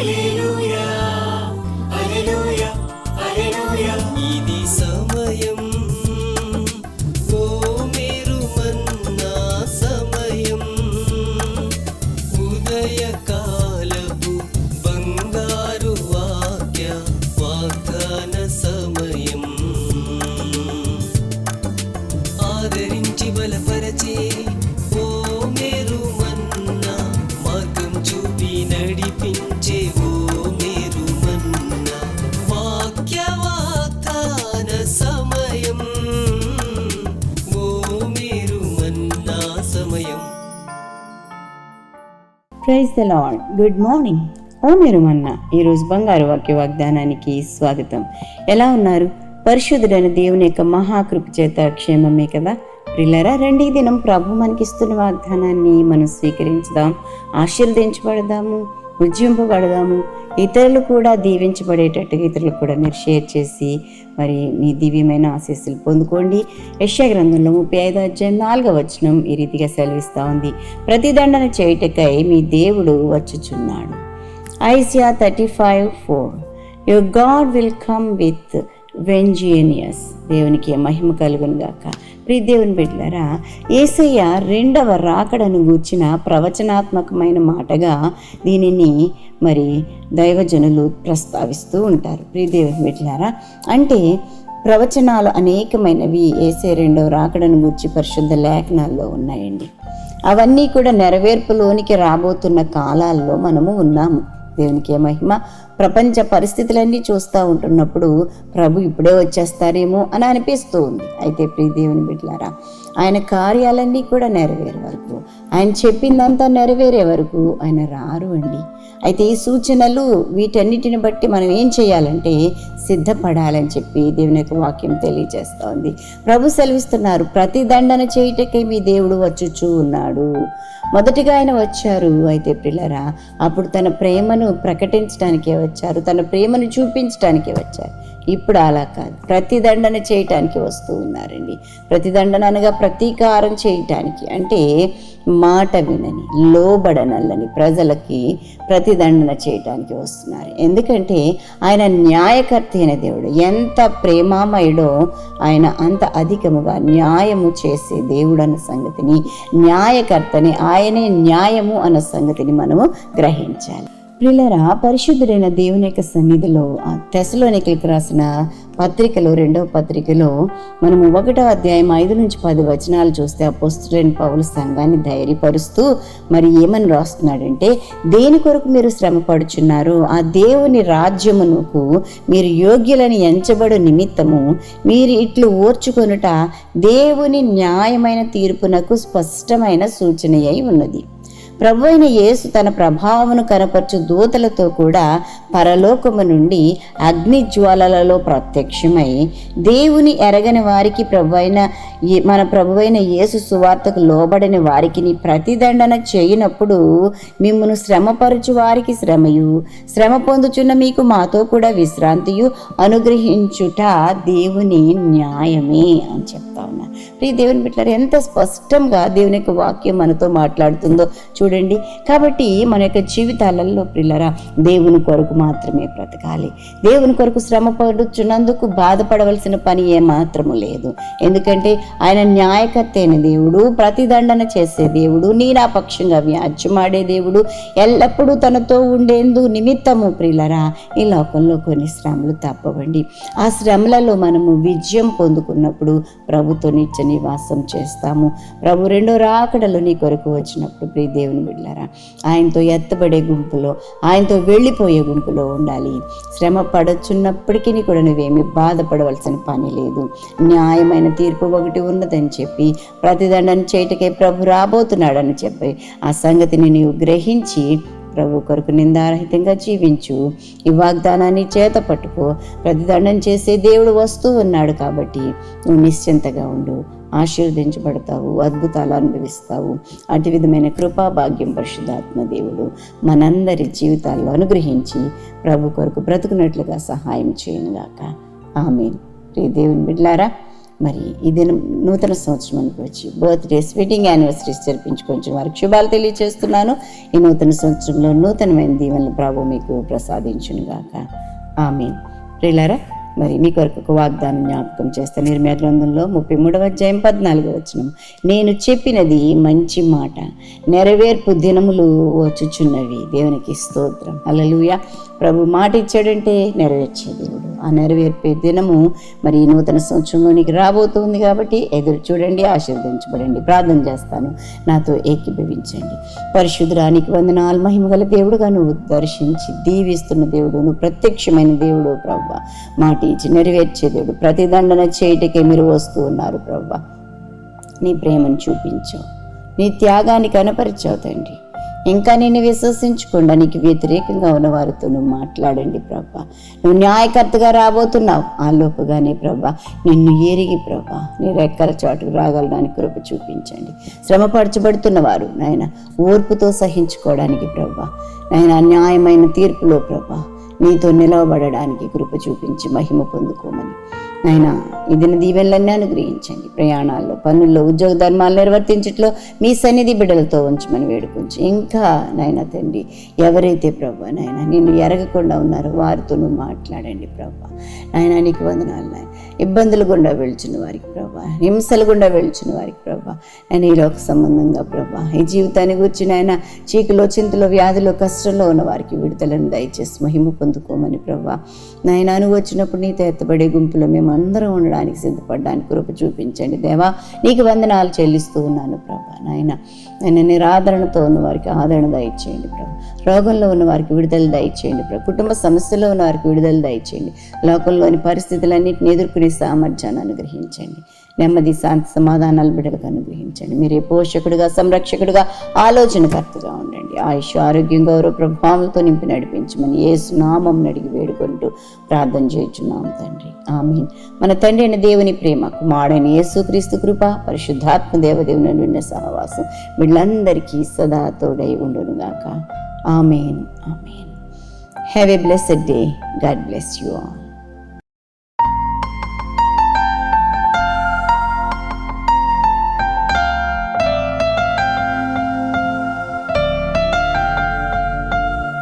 ఇది praise the lord good morning. ఓ మీరు మన్న ఈరోజు బంగారు వాక్య వాగ్దానానికి స్వాగతం. ఎలా ఉన్నారు? పరిశుద్ధుడైన దేవుని యొక్క మహాకృప చేత క్షేమమే కదా? ప్రిల్లరా రెండీ దినం ప్రభు మనకిస్తున్న వాగ్దానాన్ని మనం స్వీకరించుదాం ఆశీర్వదించబడదాము. ఉజ్జింపబడదాము ఇతరులు కూడా దీవించబడేటట్టుగా ఇతరులకు కూడా మీరు షేర్ చేసి మరి మీ దివ్యమైన ఆశీస్సులు పొందుకోండి. యశ్యా గ్రంథంలో ముప్పై ఐదు అధ్యాయం నాలుగవ వచనం ఈ రీతిగా సెలవిస్తూ ఉంది. ప్రతిదండన చేయుటకై మీ దేవుడు వచ్చుచున్నాడు. Isaiah thirty five four. Your God will come with vengeance దేవునికి మహిమ కలుగును గాక ప్రియ దేవుని బిడ్డలారా ఏసయ్య రెండవ రాకడను గూర్చిన ప్రవచనాత్మకమైన మాటగా దీనిని మరి దైవజనులు ప్రస్తావిస్తూ ఉంటారు. ప్రీ దేవుని బిడ్డలారా అంటే ప్రవచనాలు అనేకమైనవి ఏసే రెండవ రాకడను గూర్చి పరిశుద్ధ లేఖనాల్లో ఉన్నాయండి. అవన్నీ కూడా నెరవేర్పులోనికి రాబోతున్న కాలాల్లో మనము ఉన్నాము. దేవునికి మహిమ? ప్రపంచ పరిస్థితులన్నీ చూస్తూ ఉంటున్నప్పుడు ప్రభు ఇప్పుడే వచ్చేస్తారేమో అని అనిపిస్తూ ఉంది. అయితే ప్రియ దేవుని బిడ్డలారా ఆయన కార్యాలన్నీ కూడా నెరవేరే వరకు ఆయన చెప్పిందంతా నెరవేరే వరకు ఆయన రారు అండి. అయితే ఈ సూచనలు వీటన్నిటిని బట్టి మనం ఏం చేయాలంటే సిద్ధపడాలని చెప్పి దేవుని యొక్క వాక్యం తెలియజేస్తోంది. ప్రభు సెలవిస్తున్నారు ప్రతి దండన చేయుటకై మీ దేవుడు వచ్చుచూ ఉన్నాడు. మొదటిగా ఆయన వచ్చారు అయితే పిల్లరా అప్పుడు తన ప్రేమను ప్రకటించడానికే వచ్చారు తన ప్రేమను చూపించడానికే వచ్చారు. ఇప్పుడు అలా కాదు. ప్రతిదండన చేయటానికి వస్తూ ఉన్నారండి. ప్రతిదండన అనగా ప్రతీకారం చేయటానికి అంటే మాట వినని లోబడనల్లని ప్రజలకి ప్రతిదండన చేయటానికి వస్తున్నారు. ఎందుకంటే ఆయన న్యాయకర్త అయిన దేవుడు. ఎంత ప్రేమామయుడో ఆయన అంత అధికముగా న్యాయము చేసే దేవుడు అన్న సంగతిని న్యాయకర్తని ఆయనే న్యాయము అన్న సంగతిని మనము గ్రహించాలి. ప్రిలరా పరిశుద్ధుడైన దేవుని యొక్క సన్నిధిలో ఆ తెశలోనికలకు రాసిన పత్రికలో రెండవ పత్రికలో మనము ఒకటో అధ్యాయం ఐదు నుంచి పది వచనాలు చూస్తే ఆ పొస్తుడైన పౌలు సంఘాన్ని ధైర్యపరుస్తూ మరి ఏమని రాస్తున్నాడంటే దేని కొరకు మీరు శ్రమ పడుచున్నారు ఆ దేవుని రాజ్యమునకు మీరు యోగ్యులని ఎంచబడు నిమిత్తము. మీరు ఇట్లు ఓర్చుకొనుట దేవుని న్యాయమైన తీర్పునకు స్పష్టమైన సూచన అయి ఉన్నది. ప్రభు అయిన యేసు తన ప్రభావమును కనపరచు దూతలతో కూడా పరలోకము నుండి అగ్ని జ్వాలలలో ప్రత్యక్షమై దేవుని ఎరగని వారికి ప్రభు అయిన మన ప్రభు అయిన యేసు సువార్తకు లోబడని వారికి నీ ప్రతిదండన చేయనప్పుడు మిమ్మను శ్రమపరచు వారికి శ్రమయు. శ్రమ పొందుచున్న మీకు మాతో కూడా విశ్రాంతియు. అనుగ్రహించుట దేవుని న్యాయమే అని చెప్తా ఉన్నా. ప్రియ దేవుని బిడ్డలారా ఎంత స్పష్టంగా దేవుని యొక్క వాక్యం మనతో మాట్లాడుతుందో చూడండి. కాబట్టి మన యొక్క జీవితాలలో పిల్లరా దేవుని కొరకు మాత్రమే బ్రతకాలి. దేవుని కొరకు శ్రమ పడుచున్నందుకు బాధపడవలసిన పని ఏ మాత్రము లేదు. ఎందుకంటే ఆయన న్యాయకర్త అయిన దేవుడు ప్రతిదండన చేసే దేవుడు నీరాపక్షంగా పక్షంగా వ్యాజ్యమాడే దేవుడు ఎల్లప్పుడూ తనతో ఉండేందు నిమిత్తము ప్రిల్లరా ఈ లోకంలో కొన్ని శ్రమలు తప్పవండి. ఆ శ్రమలలో మనము విజయం పొందుకున్నప్పుడు ప్రభుతో నిత్య నివాసం చేస్తాము. ప్రభు రెండో రాకడలో నీ కొరకు వచ్చినప్పుడు ప్రియ దేవుని బిడ్డారా. ఆయనతో ఎత్తబడే గుంపులో ఆయనతో వెళ్ళిపోయే గుంపులో ఉండాలి. శ్రమ పడచున్నప్పటికీ కూడా నువ్వేమి బాధపడవలసిన పని లేదు. న్యాయమైన తీర్పు ఒకటి ఉన్నదని చెప్పి ప్రతిదండన చేయటకే ప్రభు రాబోతున్నాడని చెప్పి ఆ సంగతిని నీవు గ్రహించి ప్రభు కొరకు నిందారహితంగా జీవించు. ఈ వాగ్దానాన్ని చేత పట్టుకో. ప్రతిదండం చేసే దేవుడు వస్తూ ఉన్నాడు కాబట్టి నువ్వు నిశ్చింతగా ఉండు. ఆశీర్వదించబడతావు అద్భుతాలు అనుభవిస్తావు. అటు విధమైన కృపా భాగ్యం పరిశుద్ధాత్మ దేవుడు మనందరి జీవితాల్లో అనుగ్రహించి ప్రభు కొరకు బ్రతుకున్నట్లుగా సహాయం చేయనుగాక. ఆమె రే దేవుని బిడ్లారా మరి ఇది నూతన సంవత్సరానికి వచ్చి బర్త్డేస్ వెడ్డింగ్ యానివర్సరీస్ జరిపించుకోవచ్చు వారికి శుభాలు తెలియజేస్తున్నాను ఈ నూతన సంవత్సరంలో నూతనమైన దీవెనలు ప్రభు మీకు ప్రసాదించునుగాక. ఆమె ప్రియులారా మరి మీ కొరకు ఒక వాగ్దానం జ్ఞాపకం చేస్తే. నిర్మయ గ్రంథంలో ముప్పై మూడవ అధ్యాయం పద్నాలుగు వచ్చిన నేను చెప్పినది మంచి మాట నెరవేర్పు దినములు వచ్చుచున్నవి. దేవునికి స్తోత్రం. అలలుయ ప్రభు మాట ఇచ్చాడంటే నెరవేర్చే దేవుడు. ఆ నెరవేర్పే దినము మరి నూతన సంవత్సరంలోనికి రాబోతుంది కాబట్టి ఎదురు చూడండి ఆశీర్వదించబడండి. ప్రార్థన చేస్తాను. నాతో ఏకీభవించండి. పరిశుద్ధరానికి వందనాలు మహిమగల దేవుడుగా నువ్వు దర్శించి దీవిస్తున్న దేవుడు నువ్వు ప్రత్యక్షమైన దేవుడు ప్రభు. మాట ఇచ్చి నెరవేర్చే దేవుడు. ప్రతిదండన చేయటకే మీరు వస్తూ ఉన్నారు ప్రభు. నీ ప్రేమను చూపించావు నీ త్యాగాన్ని కనపరిచావు తండ్రి. ఇంకా నేను విశ్వసించకుండా నీకు వ్యతిరేకంగా ఉన్న వారితో నువ్వు మాట్లాడండి ప్రభా. నువ్వు న్యాయకర్తగా రాబోతున్నావు. ఆ లోపుగానే ప్రభా నిన్ను ఎరిగి ప్రభా నీ రెక్కల చాటుకు రాగలడానికి కృప చూపించండి. శ్రమపరచబడుతున్న వారు నాయన ఓర్పుతో సహించుకోవడానికి ప్రభా నాయన అన్యాయమైన తీర్పులో ప్రభా నీతో నిలవబడడానికి కృప చూపించి మహిమ పొందుకోమని నాయన ఇదిన దీవెనలన్నీ అనుగ్రహించండి. ప్రయాణాల్లో పనుల్లో ఉద్యోగ ధర్మాలు నిర్వర్తించట్లో మీ సన్నిధి బిడ్డలతో ఉంచమని వేడుకుంచి. ఇంకా నాయన తండ్రి ఎవరైతే ప్రభా నాయన నిన్ను ఎరగకుండా ఉన్నారో వారితో నువ్వు మాట్లాడండి ప్రభా. నాయన నీకు వందనాలు నాయన. ఇబ్బందులు గుండా వెళ్చిన వారికి ప్రభా హింసలు గుండా వెళ్చిన వారికి ప్రభా. ఆయన ఈ లోక సంబంధంగా ప్రభా ఈ జీవితాన్ని గురించి నాయన చీకులో చింతలో వ్యాధిలో కష్టంలో ఉన్న వారికి విడుదలను దయచేసి మహిమ పొందుకోమని ప్రభా. నాయన నువ్వు వచ్చినప్పుడు నీతో ఎత్తబడే గుంపులో మేము అందరూ ఉండడానికి సిద్ధపడడానికి కృప చూపించండి. దేవా నీకు వందనాలు చెల్లిస్తూ ఉన్నాను ప్రభా నాయన. నేను నిరాదరణతో ఉన్న వారికి ఆదరణ దయచేయండి ప్రభా. రోగంలో ఉన్న వారికి విడుదల దయచేయండి ప్రభా. కుటుంబ సమస్యలో ఉన్న వారికి విడుదల దయచేయండి. లోకంలోని పరిస్థితులన్నింటిని ఎదుర్కొనే సామర్థ్యాన్ని అనుగ్రహించండి. నెమ్మది శాంతి సమాధానాలు బిడ్డలకు అనుగ్రహించండి. మీరే పోషకుడుగా సంరక్షకుడుగా ఆలోచనకర్తగా ఉండండి. ఆయుష్ ఆరోగ్యం గౌరవ ప్రభావాలతో నింపి నడిపించమని ఏసు నామం అడిగి వేడుకుంటూ ప్రార్థన చేయుచున్నాం తండ్రి. ఆమె మన తండ్రి అయిన దేవుని ప్రేమ కుమారుడైన యేసు క్రీస్తు కృప పరిశుద్ధాత్మ దేవదేవుని నిన్న సహవాసం వీళ్ళందరికీ సదా తోడై ఉండునుగాక. Amen. Amen. Have a blessed day God bless you all